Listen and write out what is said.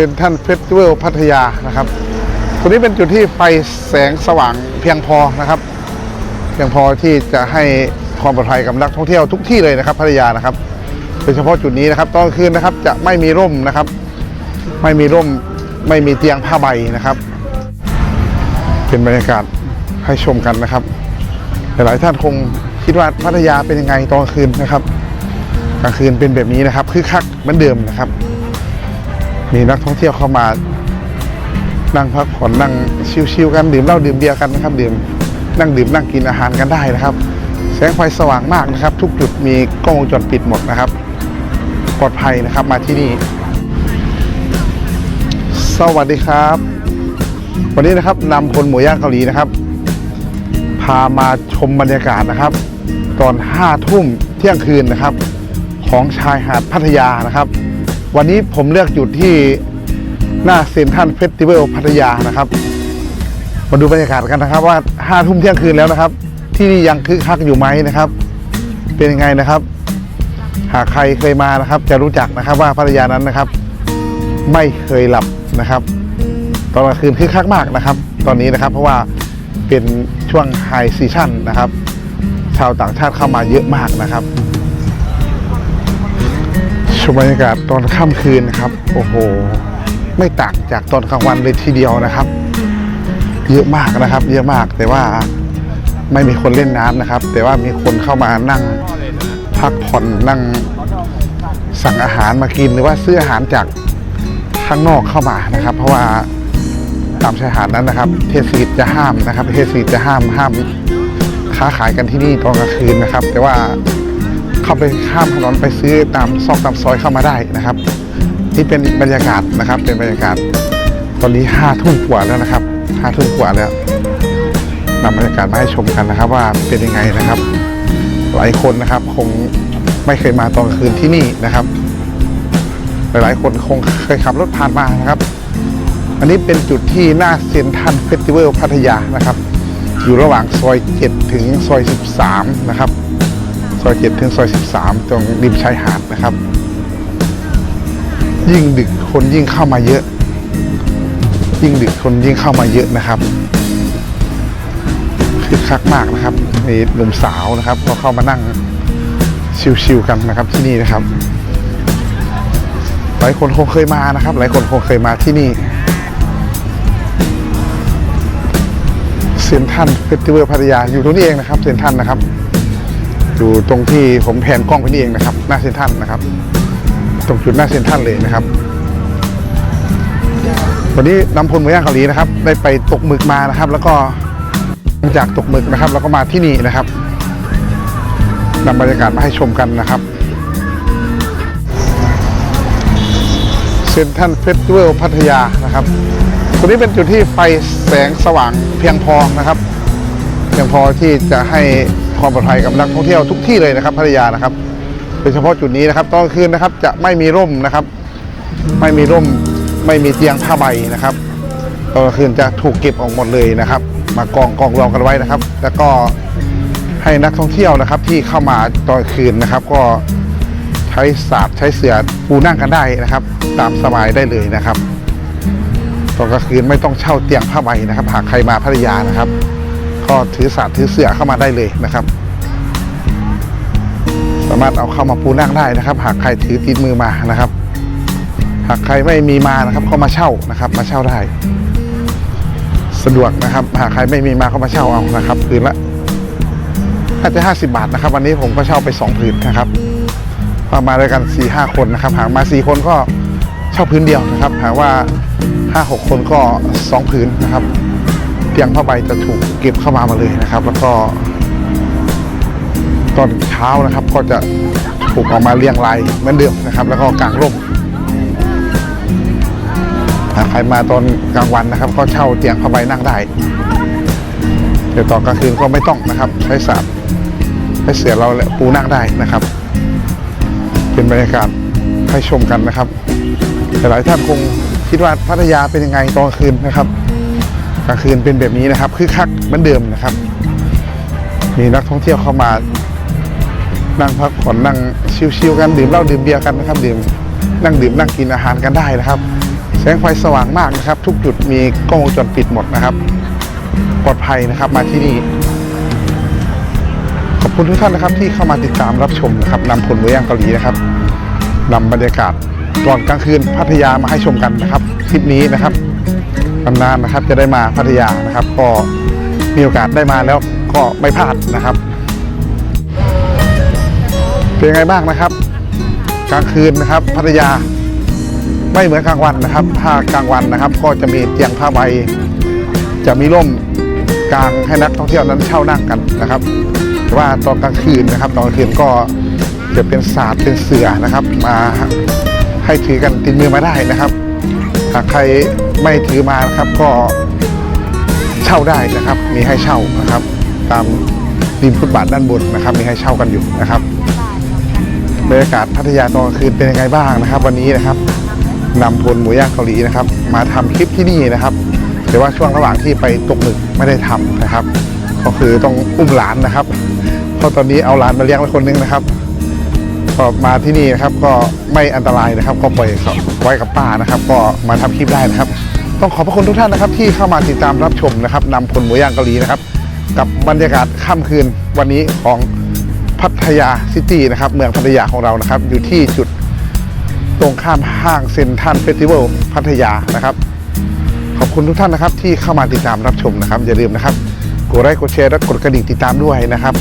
ซ็นทรัลเฟสติวัลพัทยานะครับตัวนี้เป็นจุดที่ไฟแสงสว่างเพียงพอนะครับ เพียงพอที่จะให้ความปลอดภัยกับนักท่องเที่ยวทุกที่เลยนะครับพัทยานะครับโดยเฉพาะจุดนี้นะครับตอนกลางคืนนะครับจะไม่มีร่มนะครับ ไม่มีร่มไม่มีเตียงผ้าใบนะครับ เป็นบรรยากาศให้ชมกันนะครับ หลายๆท่านคงคิดว่าพัทยาเป็นยังไงตอนกลางคืนนะครับกลางคืนเป็นแบบนี้นะครับคือคักเหมือนเดิมนะครับ มีนักท่องเที่ยวเข้ามา นั่งพักผ่อนนั่งชิวๆกันดื่มเหล้าดื่มเบียร์กันนะครับ ดื่มนั่งดื่มนั่งกินอาหารกันได้นะครับ แสงไฟสว่างมากนะครับ ทุกจุดมีกล้องวงจรปิดหมดนะครับ ปลอดภัยนะครับมาที่นี่ สวัสดีครับ วันนี้นะครับนำคนหมูย่างเกาหลีนะครับ พามาชมบรรยากาศนะครับ ตอนห้าทุ่มเที่ยงคืนนะครับ ของชายหาดพัทยานะครับ วันนี้ผมเลือกจุดที่หน้าเซ็นทรัลเฟสติวัลพัทยานะครับ มาดูบรรยากาศกันนะครับว่าห้าทุ่มเที่ยงคืนแล้วนะครับ ที่นี่ยังคึกคักอยู่ไหมนะครับ เป็นยังไงนะครับ หากใครเคยมานะครับ จะรู้จักนะครับว่าพัทยานั้นนะครับ ไม่เคยหลับนะครับตอนกลางคืนคึกคักมากนะครับ ตอนนี้นะครับเพราะว่าเป็นช่วงไฮซีชั่นนะครับ ชาวต่างชาติเข้ามาเยอะมากนะครับ มบรรยากาศตอนค่ำคืนนะครับ โอ้โห ไม่ต่างจากตอนกลางวันเลยทีเดียวนะครับ เยอะมากนะครับ เยอะมากแต่ว่าไม่มีคนเล่นน้ำนะครับ แต่ว่ามีคนเข้ามานั่งพักผ่อนนั่งสั่งอาหารมากินหรือว่าซื้ออาหารจากข้างนอกเข้ามานะครับ เพราะว่าตามชายหาดนั้นนะครับ เทศกิจจะห้ามนะครับ เทศกิจจะห้ามห้ามค้าขายกันที่นี่ตอนกลางคืนนะครับ แต่ว่า เข้าไปข้ามถนนไปซื้อตามซอกตามซอยเข้ามาได้นะครับ นี่เป็นบรรยากาศนะครับ เป็นบรรยากาศ ตอนนี้ห้าทุ่มกว่าแล้วนะครับห้าทุ่มกว่าแล้วนำบรรยากาศมาให้ชมกันนะครับ ว่าเป็นยังไงนะครับ หลายคนนะครับคงไม่เคยมาตอนคืนที่นี่นะครับ หลายๆ คนคงเคยขับรถผ่านมานะครับ อันนี้เป็นจุดที่หน้าเซ็นทรัลเฟสติวัลพัทยานะครับ อยู่ระหว่างซอย 7 ถึงซอย 13 นะครับ ซอย7ถึงซอย 13 ตรงริมชายหาดนะครับ ยิ่งดึกคนยิ่งเข้ามาเยอะ ยิ่งดึกคนยิ่งเข้ามาเยอะนะครับคือคักมากนะครับมีหนุ่มสาวนะครับ ก็เข้ามานั่งชิวๆกันนะครับที่นี่นะครับ หลายคนคงเคยมานะครับ หลายคนคงเคยมาที่นี่เซนทันเฟสติวัลพัทยาอยู่ตรงนี้เองนะครับเซนทันนะครับ อยู่ตรงที่ผมแผนกล้องไปนี่เองนะครับ หน้าเซนทรันนะครับ ตรงจุดหน้าเซนทรันเลยนะครับ วันนี้นำพลหมูย่างเกาหลีนะครับ ได้ไปตกหมึกมานะครับ แล้วก็หลังจากตกหมึกนะครับแล้วก็มาที่นี่นะครับนำบรรยากาศมาให้ชมกันนะครับเซ็นทรัลเฟสติวัลพัทยานะครับตัวนี้เป็นจุดที่ไฟแสงสว่างเพียงพอนะครับ เพียงพอที่จะให้ ความปลอดภัยกับนักท่องเที่ยวทุกที่เลยนะครับพัทยานะครับโดยเฉพาะจุดนี้นะครับตอนคืนนะครับจะไม่มีร่มนะครับ ไม่มีร่มไม่มีเตียงผ้าใบนะครับตอนคืนจะถูกเก็บออกหมดเลยนะครับ มากองกองรองกันไว้นะครับ แล้วก็ให้นักท่องเที่ยวนะครับที่เข้ามาตอนคืนนะครับ ก็ใช้สาดใช้เสือปูนั่งกันได้นะครับ ตามสบายได้เลยนะครับตอนกลางคืนไม่ต้องเช่าเตียงผ้าใบนะครับหากใครมาพัทยานะครับ ก็ถือสาดถือเสื่อเข้ามาได้เลยนะครับ สามารถเอาเข้ามาปูนั่งได้นะครับ หากใครถือติดมือมานะครับ หากใครไม่มีมานะครับก็มาเช่านะครับ มาเช่าได้ สะดวกนะครับ หากใครไม่มีมาก็มาเช่าเอานะครับผืนละน่าจะ50 บาทนะครับ วันนี้ผมก็เช่าไป2ผืนนะครับพามาด้วยกัน4ี่ห้าคนนะครับ หากมา4คนก็เช่าพื้นเดียวนะครับ หากว่าห้าหกคนก็สองผืนนะครับ เตียงผ้าใบจะถูกเก็บเข้ามามาเลยนะครับ แล้วก็ ตอนเช้านะครับก็จะถูกออกมาเรียงรายเหมือนเดิมนะครับ แล้วก็กางร่มถ้าใครมาตอนกลางวันนะครับ ก็เช่าเตียงผ้าใบนั่งได้เดี๋ยวตอนกลางคืนก็ไม่ต้องนะครับ ใช้สาดใช้เสือเราและปูนั่งได้นะครับ เป็นบรรยากาศให้ชมกันนะครับแต่หลายท่านคงคิดว่าพัทยาเป็นยังไงตอนคืนนะครับ ลางคืนเป็นแบบนี้นะครับคือคักเหมือนเดิมนะครับ มีนักท่องเที่ยวเข้ามานั่งพักผ่อนนั่งชิวๆกันดื่มเหล้าดื่มเบียร์กันนะครับ ดื่มนั่งดื่มนั่งกินอาหารกันได้นะครับ แสงไฟสว่างมากนะครับ ทุกจุดมีกล้องวงจรปิดหมดนะครับ ปลอดภัยนะครับมาที่นี่ขอบคุณทุกท่านนะครับที่เข้ามาติดตามรับชมนะครับนำผลเมือย่างเกาหลีนะครับนำบรรยากาศตอนกลางคืนพัทยามาให้ชมกันนะครับคลิปนี้นะครับ นานๆนะครับจะได้มาพัทยานะครับ ก็มีโอกาสได้มาแล้วก็ไม่พลาดนะครับ เป็นไงบ้างนะครับ กลางคืนนะครับพัทยาไม่เหมือนกลางวันนะครับ ถ้ากลางวันนะครับ ก็จะมีเตียงผ้าใบ จะมีร่มกลางให้นักท่องเที่ยวนั้นเช่านั่งกันนะครับว่าตอนกลางคืนนะครับตอนกลางคืนก็จะเป็นศาสตร์เป็นเสือนะครับ มาให้ถือกันติดมือมาได้นะครับ หากใครไม่ถือมานะครับก็เช่าได้นะครับ มีให้เช่านะครับ ตามริมฟุตบาทด้านบนนะครับ มีให้เช่ากันอยู่นะครับบรรยากาศพัทยาตอนกลางคืนเป็นยังไงบ้างนะครับ วันนี้นะครับนำพลหมูย่างเกาหลีนะครับ มาทำคลิปที่นี่นะครับแต่ว่าช่วงระหว่างที่ไปตกหมึกไม่ได้ทำนะครับ ก็คือต้องอุ้มหลานนะครับ เพราะตอนนี้เอาหลานมาเลี้ยงไว้คนนึงนะครับ ก็มาที่นี่นะครับก็ไม่อันตรายนะครับ ก็ปล่อยเขาไว้กับป้านะครับ ก็มาทำคลิปได้นะครับ ต้องขอบพระคุณทุกท่านนะครับ ที่เข้ามาติดตามรับชมนะครับนำผลหมูย่างเกาหลีนะครับ กับบรรยากาศค่ำคืนวันนี้ของพัทยาซิตี้นะครับเมืองพัทยาของเรานะครับ อยู่ที่จุดตรงข้ามห้างเซ็นทรัลเฟสติวัลพัทยานะครับ ขอบคุณทุกท่านนะครับที่เข้ามาติดตามรับชมนะครับ อย่าลืมนะครับกดไลค์กดแชร์และกดกระดิ่งติดตามด้วยนะครับ